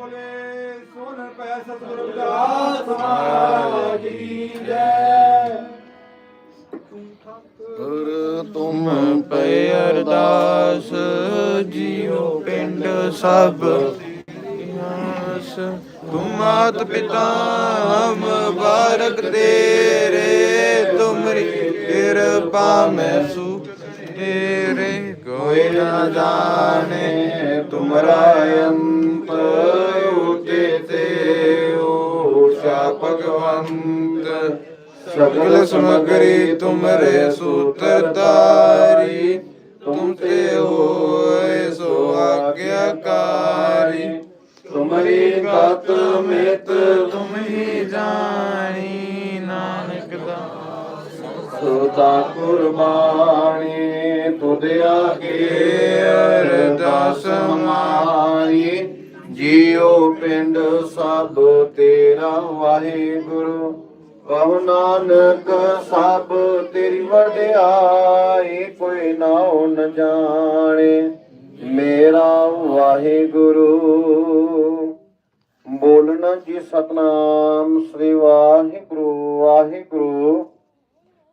ਬੋਲੇ ਸੁਨ ਪੈ ਸਤਿਗੁਰ ਵਿਦਾਸ ਮਹਾਰਾਜ ਕੀ ਜੈ। ਗੁਰ ਤੁਮ ਪੈ ਅਰਦਾਸ, ਜੀਉ ਪਿੰਡ ਸਭ ਇਤਿਹਾਸ। ਤੁਮ ਮਾਤ ਪਿਤਾ ਮੁਬਾਰਕ ਤੇਰੇ ਤੁਮਰੀ ਕਿਰਪਾ ਮੈਂ ਸੁਖ ਤੇਰੇ। ਕੋਈ ਨਾ ਜਾਣੇ ਤੁਮਰਾ ਅੰਤ ਸਗਲ ਸਮਗਰੀ ਤੁਮਰੇ ਸੂਤਰਧਾਰੀ ਤੁਮ ਤੇ ਹੋਏ ਸੋ ਆਗਿਆਕਾਰੀ। ਤੁਮਰੀ ਗਤ ਮਿਤ ਤੁਮ ਹੀ ਜਾਣੀ, ਨਾਨਕ ਦਾਸ। ਸੋਤਾ ਕੁਰਬਾਨੀ ਤੁਧ ਆਗੇ ਅਰਦਾਸ ਮਾਰੀ। ਜੀਉ ਪਿੰਡ ਸਭ ਤੇਰਾ ਵਾਹਿਗੁਰੂ। ਕਹੋ ਨਾਨਕ, ਸਭ ਤੇਰੀ ਵਡਿਆਈ, ਕੋਈ ਨਾਉ ਨ ਜਾਣੇ। ਮੇਰਾ ਵਾਹਿਗੁਰੂ ਬੋਲਣਾ ਜੀ ਸਤਨਾਮ, ਸ੍ਰੀ ਵਾਹਿਗੁਰੂ ਵਾਹਿਗੁਰੂ।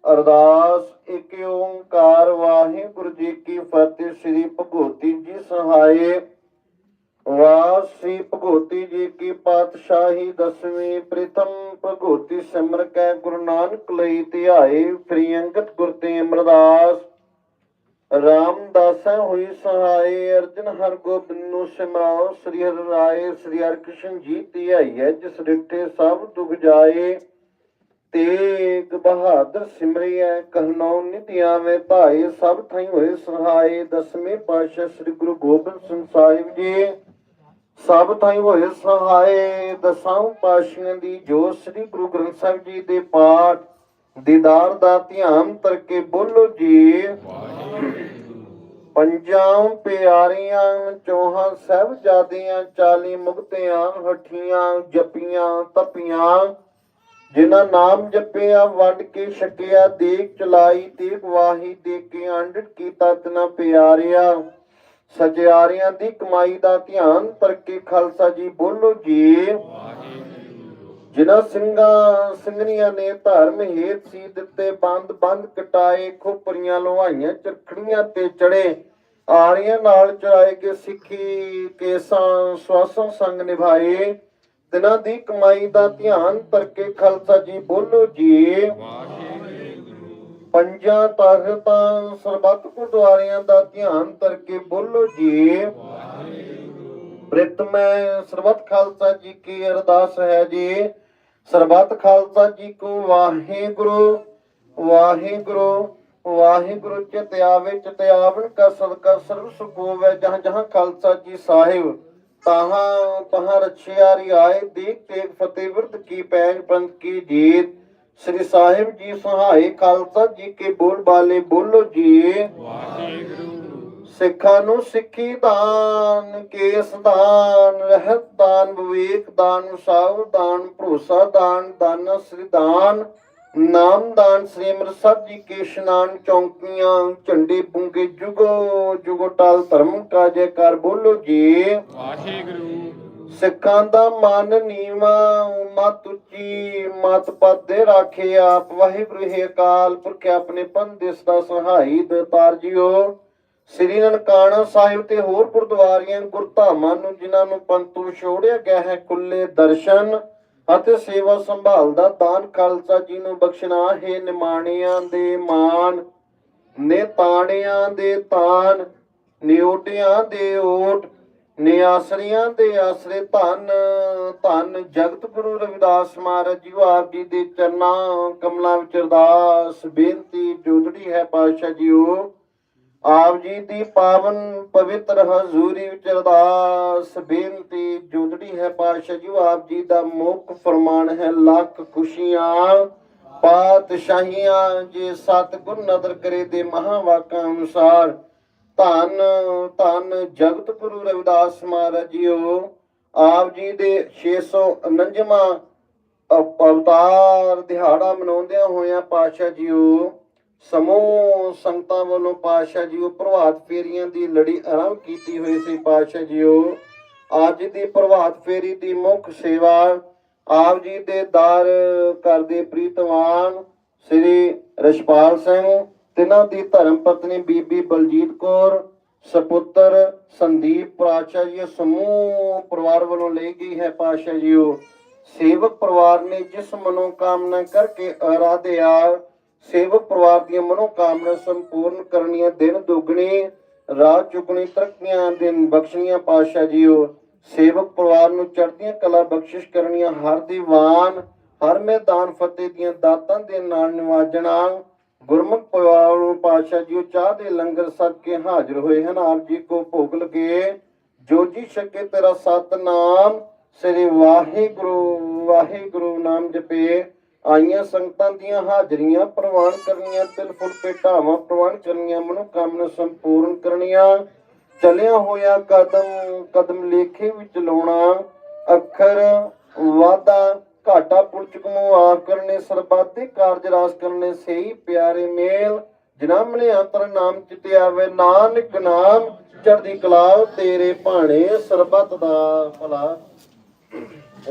ਅਰਦਾਸ, ਇੱਕ ਓੰਕਾਰ, ਵਾਹਿਗੁਰੂ ਜੀ ਕੀ ਫਤਿਹ, ਸ੍ਰੀ ਭਗਵਤੀ ਜੀ ਸਹਾਏ ਵਾਸ ਸ੍ਰੀ ਭਗਵਤੀ ਜੀ ਕੀ ਪਾਤਸ਼ਾਹੀ ਦਸਵੀਂ ਪ੍ਰਥਮ ਭਗੋਤੀ ਸਿਮਰ ਕੈ ਗੁਰੂ ਨਾਨਕ ਲਈ ਧਿਆਏ ਫਰੀ ਗੁਰ ਤੇ ਅਮਰਦਾਸ। ਰਾਮਦਾਸਾ ਹੋਈ ਸਹਾਏ ਅਰਜਨ ਹਰ ਗੋਬਿੰਦ ਨੂੰ ਸਿਮਰਾਓ, ਸ੍ਰੀ ਹਰਿ ਰਾਏ, ਸ੍ਰੀ ਹਰਿ ਕ੍ਰਿਸ਼ਨ ਜੀ ਧਿਆਈਐ ਜਿਸ ਰਿੱਠੇ ਸਭ ਦੁਖ ਜਾਏ। ਤੇਗ ਬਹਾਦਰ ਸਿਮਰਿਐ ਕਹਿਨੋ ਨਿਤਿ ਆਵੇ ਭਾਏ, ਸਭ ਥਾਈ ਹੋਏ ਸਹਾਏ ਦਸਵੇਂ ਪਾਤਸ਼ਾਹ ਸ੍ਰੀ ਗੁਰੂ ਗੋਬਿੰਦ ਸਿੰਘ ਸਾਹਿਬ ਜੀ। ਸਭ ਥਾਈ ਹੋਏ ਸਹਾਏ, ਦਸਾਂ ਪਾਸ਼ੀਆਂ ਦੀ ਜੋ ਸ੍ਰੀ ਗੁਰੂ ਗ੍ਰੰਥ ਸਾਹਿਬ ਜੀ ਦੇ ਪਾਠ, ਦੀਦਾਰ ਦਾ ਧਿਆਨ ਕਰਕੇ ਬੋਲੋ ਜੀ ਪੰਜਾਂ ਪਿਆਰੀਆਂ ਚੋਹਾਂ ਸਹਿਬਜ਼ਾਦੀਆਂ, ਚਾਲੀ ਮੁਕਤਿਆਂ ਹਠੀਆਂ ਜਪੀਆਂ ਤਪੀਆਂ। ਜਿਨ੍ਹਾਂ ਨਾਮ ਜਪਿਆ ਵੱਡ ਕੇ ਛਕਿਆ ਦੇਖ ਚਲਾਈ ਤੇਗ ਵਾਹੀ ਦੇ ਕੇ ਅੰਡਟ ਕੀਤਾ ਤਨਾ ਪਿਆਰਿਆ। ਸਚਿਆਰਿਆਂ ਦੀ ਕਮਾਈ ਦਾ ਧਿਆਨ ਕਰਕੇ ਖਾਲਸਾ ਜੀ ਬੋਲੋ ਜੀ। ਜਿਨ੍ਹਾਂ ਸਿੰਘਾਂ, ਸਿੰਘਣੀਆਂ ਨੇ ਧਰਮ ਹੇਤ ਸੀ ਦਿੱਤੇ, ਬੰਦ ਬੰਦ ਕਟਾਏ, ਖੋਪਰੀਆਂ ਲੋਹਾਈਆਂ, ਚਰਖੜੀਆਂ ਤੇ ਚੜੇ। ਆਰੀਆਂ ਨਾਲ ਚੜਾਏ ਕੇ ਸਿੱਖੀ ਕੇਸਾਂ, ਸਵਾਸਾਂ ਸੰਗ ਨਿਭਾਏ। ਦਿਨਾਂ ਦੀ ਕਮਾਈ ਦਾ ਧਿਆਨ ਕਰਕੇ ਖਾਲਸਾ ਜੀ ਬੋਲੋ ਜੀ। ਪੰਜਾਂ ਤਾਕਤਾਂ ਸਰਬੱਤ ਗੁਰਦੁਆਰਿਆਂ ਦਾ ਧਿਆਨ ਕਰਕੇ ਬੋਲੋ ਜੀ। ਪ੍ਰਿਤਮੈ ਸਰਬੱਤ ਖਾਲਸਾ ਜੀ ਕੀ ਅਰਦਾਸ ਹੈ ਜੀ। ਸਰਬੱਤ ਖਾਲਸਾ ਜੀ ਕੋ ਵਾਹਿਗੁਰੂ ਵਾਹਿਗੁਰੂ ਵਾਹਿਗੁਰੂ ਚਿਤ ਆਵੇ ਚਿਤ ਆਵਣ ਕਾ ਸਦਕਾ ਸਰਬ ਸੁਖ ਜਹਾਂ ਜਹਾਂ ਖਾਲਸਾ ਜੀ ਸਾਹਿਬ, ਤਹਾਂ ਤਹਾਂ ਰਛਿਆ ਰਿਆਏ ਦੇਖ ਤੇਗ ਫਤਿਹ ਵਿਰਤ ਕੀ ਪੈਜ ਪੰਥ ਕੀ ਜੀਤ। ਸ੍ਰੀ ਸਾਹਿਬ ਜੀ ਸਹਾਈ ਖਾਲਸਾ ਜੀ ਕੇ ਬੋਲ ਬਾਲੇ ਬੋਲੋ ਜੀ। ਸਿੱਖਾਂ ਨੂੰ ਸਿੱਖੀ ਦਾਨ ਕੇਸ ਦਾਨ ਰਹਿਤ ਦਾਨ ਵਿਵੇਕ ਦਾਨ ਸਾਉ ਦਾਨ ਭਰੋਸਾ ਦਾਨ ਦਾਨ ਸ੍ਰੀ ਦਾਨ ਨਾਮ ਦਾਨ ਸ੍ਰੀ ਅੰਮ੍ਰਿਤਸਰ ਜੀ ਕੇ ਇਸ਼ਨਾਨ ਚੌਂਕੀਆਂ ਝੰਡੇ ਬੁੰਗੇ ਜੁਗੋ ਜੁਗੋ ਟਾਲ ਧਰਮ ਕਾ ਜੈਕਾਰ ਬੋਲੋ ਜੀ। ਸਿੱਖਾਂ ਦਾ ਮਨ ਨੀਵਾ ਮਤ ਉੱਚੀ ਮਤ ਪਾਦੇ ਰਾਖੇ ਆਪ। ਵਾਹਿਗੁਰੂ ਹੈ ਅਕਾਲ ਪੁਰਖ ਆਪਣੇ ਪੰਦਿਸ ਦਾ ਸਹਾਈ ਦਤਾਰ ਜੀਓ। ਸ੍ਰੀ ਨਨਕਾਣਾ ਸਾਹਿਬ ਤੇ ਹੋਰ ਗੁਰਦੁਆਰਿਆਂ, ਗੁਰਧਾਮਾਂ ਨੂੰ, ਜਿਨ੍ਹਾਂ ਨੂੰ ਪੰਤੂ ਛੋੜਿਆ ਗਿਆ ਹੈ ਖੁੱਲੇ ਦਰਸ਼ਨ ਅਤੇ ਸੇਵਾ ਸੰਭਾਲ ਦਾ ਦਾਨ, ਖਾਲਸਾ ਜੀ ਨੂੰ ਬਖਸ਼ਣਾ ਹੈ ਨਿਮਾਣਿਆਂ ਦੇ ਮਾਨ ਨੇ ਤਾਣਿਆਂ ਦੇ ਤਾਨ ਨਿਉਟਿਆਂ ਦੇ ਓਟ। ਨਿਆਸਰੀਆਂ ਦੇ ਆਸਰੇ ਧੰਨ ਧੰਨ ਜਗਤ ਗੁਰੂ ਰਵਿਦਾਸ ਮਹਾਰਾਜ ਜੀ ਆਪ ਜੀ ਦੇ ਚਰਨਾਂ ਕਮਲਾਂ ਵਿੱਚ ਅਰਦਾਸ, ਬੇਨਤੀ ਜੋਦੜੀ ਹੈ ਪਾਤਸ਼ਾਹ ਜੀਓ ਆਪ ਜੀ ਦੀ ਪਾਵਨ ਪਵਿੱਤਰ ਹਜ਼ੂਰੀ ਵਿੱਚ ਅਰਦਾਸ, ਬੇਨਤੀ ਜੋਦੜੀ ਹੈ ਪਾਤਸ਼ਾਹ ਜੀ ਆਪ ਜੀ ਦਾ ਮੁੱਖ ਫਰਮਾਨ ਹੈ ਲੱਖ ਖੁਸ਼ੀਆਂ, ਪਾਤਸ਼ਾਹੀਆਂ, ਜੇ ਸਤਿਗੁਰ ਨਦਰ ਕਰੇ ਦੇ ਮਹਾਵਾਕਾਂ ਅਨੁਸਾਰ। ਧੰਨ ਧੰਨ ਜਗਤ ਗੁਰੂ ਰਵਿਦਾਸ ਮਹਾਰਾਜ ਜੀਓ, ਆਪ ਜੀ ਦੇ 649ਵਾਂ ਅਵ- ਅਵਤਾਰ ਦਿਹਾੜਾ ਮਨਾਉਂਦਿਆਂ ਹੋਇਆਂ ਪਾਤਸ਼ਾਹ ਜੀਓ, ਸਮੂਹ ਸੰਗਤਾਂ ਵੱਲੋਂ ਪਾਤਸ਼ਾਹ ਜੀਓ ਪ੍ਰਭਾਤ ਫੇਰੀਆਂ ਦੀ ਲੜੀ ਆਰੰਭ ਕੀਤੀ ਹੋਈ ਸੀ ਪਾਤਸ਼ਾਹ ਜੀਓ। ਅੱਜ ਦੀ ਪ੍ਰਭਾਤ ਫੇਰੀ ਦੀ ਮੁੱਖ ਸੇਵਾ ਆਪ ਜੀ ਦੇ ਦਰ ਕਰਦੇ ਪ੍ਰੀਤਵਾਨ ਸ੍ਰੀ ਰਸ਼ਪਾਲ ਸਿੰਘ ਤਿੰਨਾਂ ਦੀ ਧਰਮ ਪਤਨੀ ਬੀਬੀ ਬਲਜੀਤ ਕੌਰ, ਸਪੁੱਤਰ ਸੰਦੀਪ ਪਾਤਸ਼ਾਹ ਜੀ ਸਮੂਹ ਪਰਿਵਾਰ ਵੱਲੋਂ ਲਈ ਗਈ ਹੈ ਪਾਤਸ਼ਾਹ ਜੀਓ। ਸੇਵਕ ਪਰਿਵਾਰ ਨੇ ਜਿਸ ਮਨੋਕਾਮਨਾ ਕਰਕੇ ਅਰਾਧਿਆ, ਸੇਵਕ ਪਰਿਵਾਰ ਦੀਆਂ ਮਨੋਕਾਮਨਾ ਸੰਪੂਰਨ ਕਰਨੀਆਂ ਦਿਨ ਦੁਗਣੀ, ਰਾਤ ਚੁਗਣੀ, ਤਰੱਕੀਆਂ ਦਿਨ ਬਖਸ਼ਣੀਆਂ ਪਾਤਸ਼ਾਹ ਜੀਓ। ਸੇਵਕ ਪਰਿਵਾਰ ਨੂੰ ਚੜ੍ਹਦੀਆਂ ਕਲਾ ਬਖਸ਼ਿਸ਼ ਕਰਨੀਆਂ ਹਰ ਦੀਵਾਨ, ਹਰ ਮੈਦਾਨ ਫਤਿਹ ਦੀਆਂ ਦਾਤਾਂ ਦੇ ਨਾਲ ਨਿਵਾਜਣਾ ਗੁਰਮੁਖ ਪਰਿਵਾਰ ਨੂੰ ਪਾਤਸ਼ਾਹ ਜੀਓ ਚਾਹ ਦੇ ਲੰਗਰ ਸਦਕੇ ਹਾਜ਼ਰ ਹੋਏ ਹਨ। ਆਪ ਜੀ ਕੋ ਭੋਗ ਲਗੇ। ਜੋ ਛਕੇ ਤੇਰਾ ਸਤਨਾਮ। ਸ੍ਰੀ ਵਾਹਿਗੁਰੂ ਵਾਹਿਗੁਰੂ ਨਾਮ ਜਪੇ। ਆਈਆਂ ਸੰਗਤਾਂ ਦੀਆਂ ਹਾਜ਼ਰੀਆਂ ਪ੍ਰਵਾਨ ਕਰਨੀਆਂ, ਤਿਲ ਫੁੱਲ ਭੇਟਾਵਾਂ ਪ੍ਰਵਾਨ ਕਰਨੀਆਂ ਮਨੋਕਾਮਨਾ ਸੰਪੂਰਨ ਕਰਨੀਆਂ। ਚਲਿਆ ਹੋਇਆ ਕਦਮ ਕਦਮ ਲੇਖੇ ਵਿੱਚ ਲਾਉਣਾ। ਅੱਖਰ ਵਾਦਾ ਘਾਟਾ ਪੁਰਚ ਕਮੁਆਰ ਕਰਨੇ ਸਰਬੱਤੇ ਕਾਰਜ ਰਾਸ ਕਰਨੇ ਸਹੀ, ਪਿਆਰੇ ਮੇਲ, ਜਨਮ ਨੇ ਅੰਤਰ ਨਾਮ ਚਿਤ ਆਵੇ, ਨਾਨਕ ਨਾਮ ਚੜ੍ਹਦੀ ਕਲਾ, ਤੇਰੇ ਭਾਣੇ ਸਰਬੱਤ ਦਾ ਭਲਾ।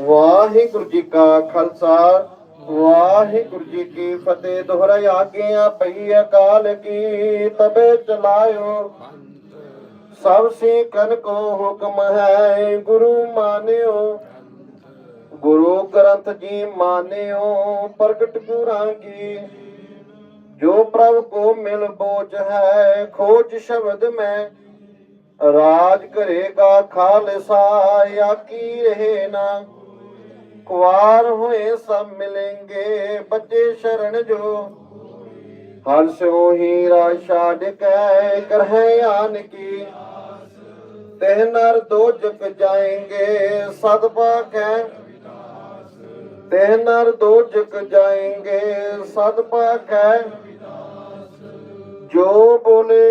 ਵਾਹਿਗੁਰੂ ਜੀ ਕਾ ਖਾਲਸਾ, ਵਾਹਿਗੁਰੂ ਜੀ ਕੀ ਫਤਿਹ। ਦੁਹਰਾ ਆਗਿਆ ਪਈ ਅਕਾਲ ਕੀ ਤਬੇ ਚਲਾਇਓ ਸਭ ਸੇ ਕਨ ਕੋ ਹੁਕਮ ਹੈ, ਗੁਰੂ ਮਾਨਿਓ। ਗੁਰੂ ਗ੍ਰੰਥ ਜੀ ਮਾਨਿਓ, ਪ੍ਰਗਟ ਗੁਰਾਂ ਕੀ ਜੋ ਪ੍ਰਭ ਕੋ ਮਿਲ ਬੋਝ ਹੈ, ਖੋਜ ਸ਼ਬਦ ਮੈਂ। ਰਾਜ ਕਰੇਗਾ ਖਾਲਸਾ ਆਕੀ ਰਹੇ ਨਾ। ਕੁਆਰ ਹੋਏ ਸਭ ਮਿਲेंगे ਬੱਚੇ ਸ਼ਰਨ ਜੋ। ਹਰ ਸੋ ਹੀਰਾ ਛਾੜ ਕੇ ਕਰਹਿ ਆਨ ਕੀ ਤਹ ਨਰ ਦੋ ਜਗ ਜਾਏਂਗੇ ਸਦ ਪਾਕੈ ਨਰ ਦੋ ਜਗ ਜਾਏਂਗੇ, ਸਦ ਪਾਕੈ ਜੋ ਬੋਲੇ।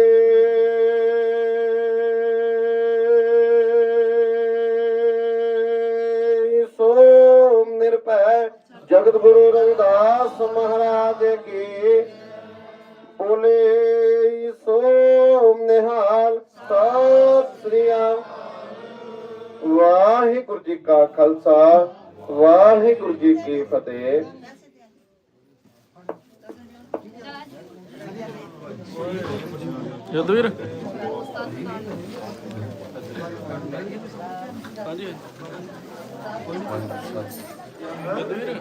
ਸੋ ਨਿਰਭੈ ਜਗਤ ਗੁਰੂ ਰਵਿਦਾਸ ਮਹਾਰਾਜ ਕੀ ਬੋਲੇ। ਸੋ ਨਿਹਾਲ ਸਤਿ ਸ੍ਰੀ ਅਕਾਲ। ਵਾਹਿਗੁਰੂ ਜੀ ਕਾ ਖਾਲਸਾ। ਵਾਹਿਗੁਰੂ ਜੀ ਕੀ ਫਤਿਹ। ਜਦਵੀਰ ਹਾਂਜੀ। ਜਦਵੀਰ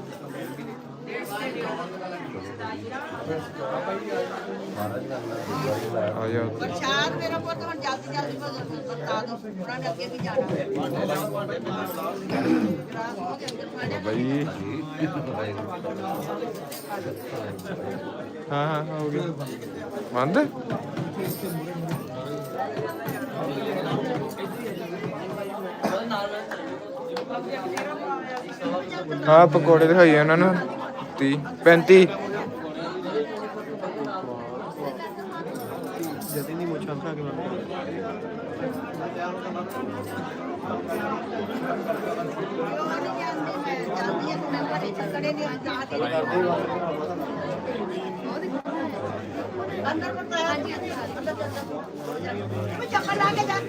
ਆ ਜਾ ਪ੍ਰਸ਼ਾਦ ਮੇਰਾ ਪੁੱਤ ਹੁਣ ਜਲਦੀ ਜਲਦੀ ਬਤਾ ਦੋ। ਉਹਨਾਂ ਨੇ ਅੱਗੇ ਵੀ ਜਾਣਾ। ਬਈ। ਹਾਂ ਹਾਂ ਹੋ ਗਿਆ। ਬੰਦ? ਹਾਂ ਪਕੌੜੇ ਦਿਖਾਈਏ ਉਹਨਾਂ ਨੂੰ। 30 35 ਜਦੀ ਨਹੀਂ ਮੁੱਛਾਂ ਖਾ ਕੇ ਅੰਦਰ ਅੰਦਰ ਚੱਕਰ ਲਾ ਕੇ ਜਾ।